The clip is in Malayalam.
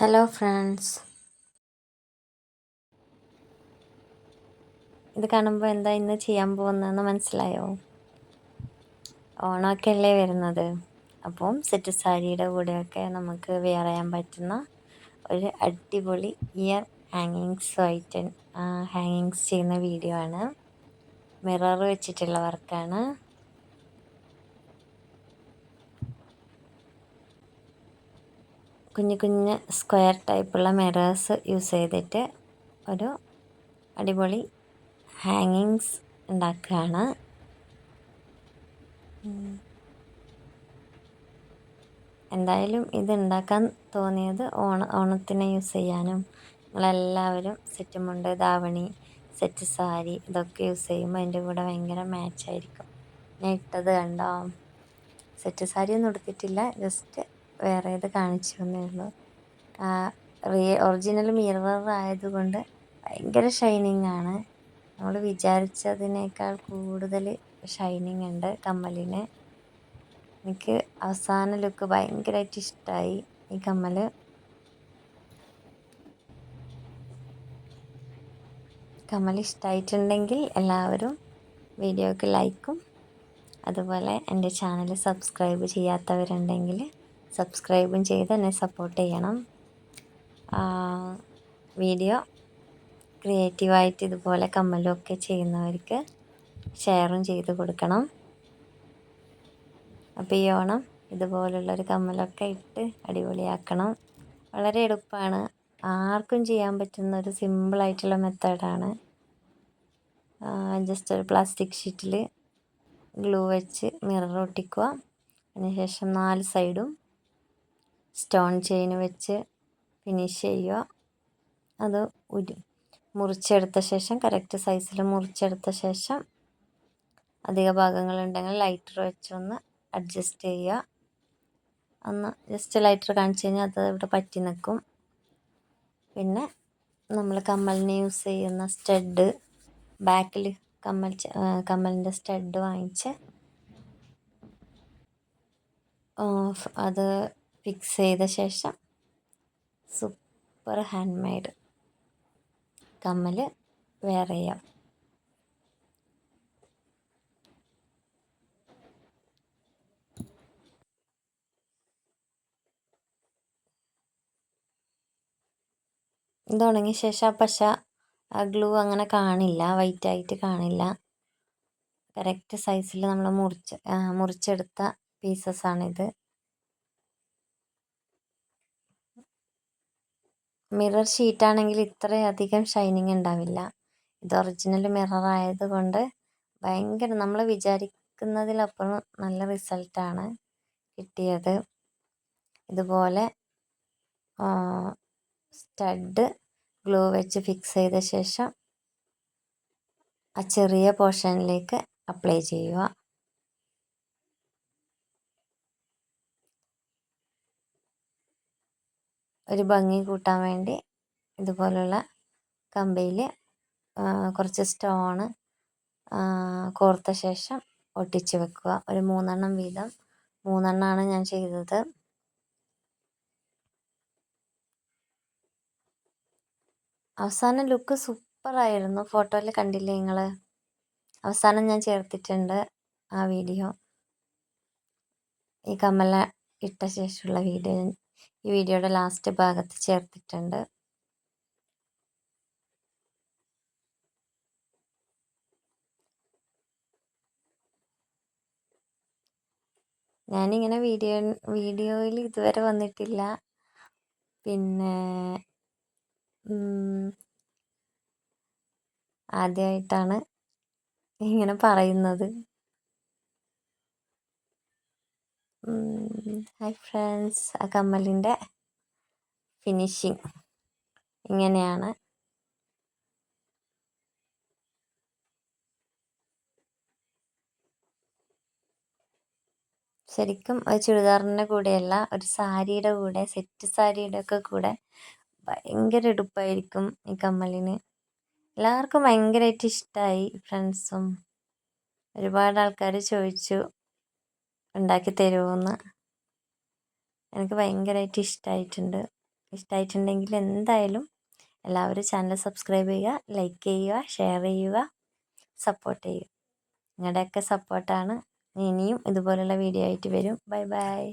ഹലോ ഫ്രണ്ട്സ് ഇത് കാണുമ്പോൾ എന്താ ഇന്ന് ചെയ്യാൻ പോകുന്നതെന്ന് മനസ്സിലായോ? ഓണമൊക്കെ അല്ലേ വരുന്നത്. അപ്പം സെറ്റ് സാരിയുടെ കൂടെയൊക്കെ നമുക്ക് വെയർ ചെയ്യാൻ പറ്റുന്ന ഒരു അടിപൊളി ഇയർ ഹാങ്ങിങ്സ് ആയിട്ട് ഹാങ്ങിങ്സ് ചെയ്യുന്ന വീഡിയോ ആണ്. മിറർ വെച്ചിട്ടുള്ള വർക്കാണ് കുഞ്ഞു കുഞ്ഞ് സ്ക്വയർ ടൈപ്പുള്ള മിറേഴ്സ് യൂസ് ചെയ്തിട്ട് ഒരു അടിപൊളി ഹാങ്ങിങ്സ് ഉണ്ടാക്കുകയാണ്. എന്തായാലും ഇത് ഉണ്ടാക്കാൻ തോന്നിയത് ഓണ ഓണത്തിന് യൂസ് ചെയ്യാനും നിങ്ങളെല്ലാവരും സെറ്റ് മുണ്ട് ധാവണി സെറ്റ് സാരി ഇതൊക്കെ യൂസ് ചെയ്യുമ്പോൾ അതിന്റെ കൂടെ ഭയങ്കര മാച്ചായിരിക്കും. ഞാൻ ഇട്ടത് കണ്ടോ? സെറ്റ് സാരി ഒന്നും എടുത്തിട്ടില്ല ജസ്റ്റ് വേറെ ഇത് കാണിച്ചു തന്നേ ഉള്ളൂ. റിയ ഒറിജിനൽ മിറർ ആയതുകൊണ്ട് ഭയങ്കര ഷൈനിങ് ആണ്. നമ്മൾ വിചാരിച്ചതിനേക്കാൾ കൂടുതൽ ഷൈനിങ് ഉണ്ട് കമ്മലിന്. എനിക്ക് അവസാന ലുക്ക് ഭയങ്കരമായിട്ട് ഇഷ്ടമായി ഈ കമ്മൽ കമ്മൽ ഇഷ്ടമായിട്ടുണ്ടെങ്കിൽ എല്ലാവരും വീഡിയോക്ക് ലൈക്കും അതുപോലെ എന്റെ ചാനൽ സബ്സ്ക്രൈബ് ചെയ്യാത്തവരുണ്ടെങ്കിൽ സബ്സ്ക്രൈബും ചെയ്ത് എന്നെ സപ്പോർട്ട് ചെയ്യണം. വീഡിയോ ക്രിയേറ്റീവായിട്ട് ഇതുപോലെ കമ്മലൊക്കെ ചെയ്യുന്നവർക്ക് ഷെയറും ചെയ്ത് കൊടുക്കണം. അപ്പോൾ ഈ ഓണം ഇതുപോലുള്ളൊരു കമ്മലൊക്കെ ഇട്ട് അടിപൊളിയാക്കണം. വളരെ എളുപ്പമാണ് ആർക്കും ചെയ്യാൻ പറ്റുന്ന ഒരു സിമ്പിളായിട്ടുള്ള മെത്തേഡാണ് ജസ്റ്റ് ഒരു പ്ലാസ്റ്റിക് ഷീറ്റിൽ ഗ്ലൂ വെച്ച് മിറർ ഒട്ടിക്കുക. അതിനുശേഷം നാല് സൈഡും സ്റ്റോൺ ചെയിൻ വെച്ച് ഫിനിഷ് ചെയ്യുക. അത് ഉരു മുറിച്ചെടുത്ത ശേഷം കറക്റ്റ് സൈസിൽ മുറിച്ചെടുത്ത ശേഷം അധിക ഭാഗങ്ങളുണ്ടെങ്കിൽ ലൈറ്റർ വെച്ചൊന്ന് അഡ്ജസ്റ്റ് ചെയ്യുക. ഒന്ന് ജസ്റ്റ് ലൈറ്റർ കാണിച്ചു കഴിഞ്ഞാൽ അത് ഇവിടെ പറ്റി നിൽക്കും പിന്നെ നമ്മൾ കമ്മലിന് യൂസ് ചെയ്യുന്ന സ്റ്റഡ് ബാക്കിൽ കമ്മൽ കമ്മലിന്റെ സ്റ്റഡ് വാങ്ങിച്ച് അത് ഫിക്സ് ചെയ്ത ശേഷം സൂപ്പർ ഹാൻഡ് മെയ്ഡ് കമ്മൽ വേറെ ചെയ്യാം. ഇത് ഉണങ്ങിയ ശേഷം ആ പശ ഗ്ലൂ അങ്ങനെ കാണില്ല വൈറ്റ് ആയിട്ട് കാണില്ല. കറക്റ്റ് സൈസിൽ നമ്മൾ മുറിച്ച് മുറിച്ചെടുത്ത പീസസാണിത് മിറർ ഷീറ്റാണെങ്കിൽ ഇത്രയധികം ഷൈനിങ് ഉണ്ടാവില്ല. ഇത് ഒറിജിനൽ മിറർ ആയതുകൊണ്ട് ഭയങ്കര നമ്മൾ വിചാരിക്കുന്നതിലപ്പുറം നല്ല റിസൾട്ടാണ് കിട്ടിയത്. ഇതുപോലെ സ്റ്റഡ് ഗ്ലൂ വെച്ച് ഫിക്സ് ചെയ്ത ശേഷം ആ ചെറിയ പോർഷനിലേക്ക് അപ്ലൈ ചെയ്യുക. ഒരു ഭംഗി കൂട്ടാൻ വേണ്ടി ഇതുപോലുള്ള കമ്പിയിൽ കുറച്ച് സ്റ്റോണ് കോർത്ത ശേഷം ഒട്ടിച്ച് വെക്കുക. ഒരു മൂന്നെണ്ണം വീതം. മൂന്നെണ്ണമാണ് ഞാൻ ചെയ്തത്. അവസാന ലുക്ക് സൂപ്പറായിരുന്നു. ഫോട്ടോയിൽ കണ്ടില്ലേ നിങ്ങൾ അവസാനം ഞാൻ ചേർത്തിട്ടുണ്ട് ആ വീഡിയോ. ഈ കമ്മല ഇട്ട ശേഷമുള്ള വീഡിയോ ഈ വീഡിയോയുടെ ലാസ്റ്റ് ഭാഗത്ത് ചേർത്തിട്ടുണ്ട്. ഞാനിങ്ങനെ വീഡിയോ വീഡിയോയിൽ ഇതുവരെ വന്നിട്ടില്ല. പിന്നെ ആദ്യമായിട്ടാണ് ഇങ്ങനെ പറയുന്നത്. ഹായ് ഫ്രണ്ട്സ് ആ കമ്മലിന്റെ ഫിനിഷിങ് ഇങ്ങനെയാണ്. ശരിക്കും ഒരു ചുരിദാറിന്റെ കൂടെയല്ല ഒരു സാരിയുടെ കൂടെ സെറ്റ് സാരിയുടെ ഒക്കെ കൂടെ ഭയങ്കര എടുപ്പായിരിക്കും ഈ കമ്മലിന് എല്ലാവർക്കും ഭയങ്കരമായിട്ട് ഇഷ്ടമായി ഫ്രണ്ട്സും ഒരുപാട് ആൾക്കാർ ചോദിച്ചു ഉണ്ടാക്കി തരുമോയെന്ന് എനിക്ക് ഭയങ്കരമായിട്ട് ഇഷ്ടമായിട്ടുണ്ട് ഇഷ്ടമായിട്ടുണ്ടെങ്കിൽ എന്തായാലും എല്ലാവരും ചാനൽ സബ്സ്ക്രൈബ് ചെയ്യുക ലൈക്ക് ചെയ്യുക ഷെയർ ചെയ്യുക സപ്പോർട്ട് ചെയ്യുക. നിങ്ങളുടെയൊക്കെ സപ്പോർട്ടാണ് ഇനിയും ഇതുപോലുള്ള വീഡിയോ ആയിട്ട് വരും. Bye bye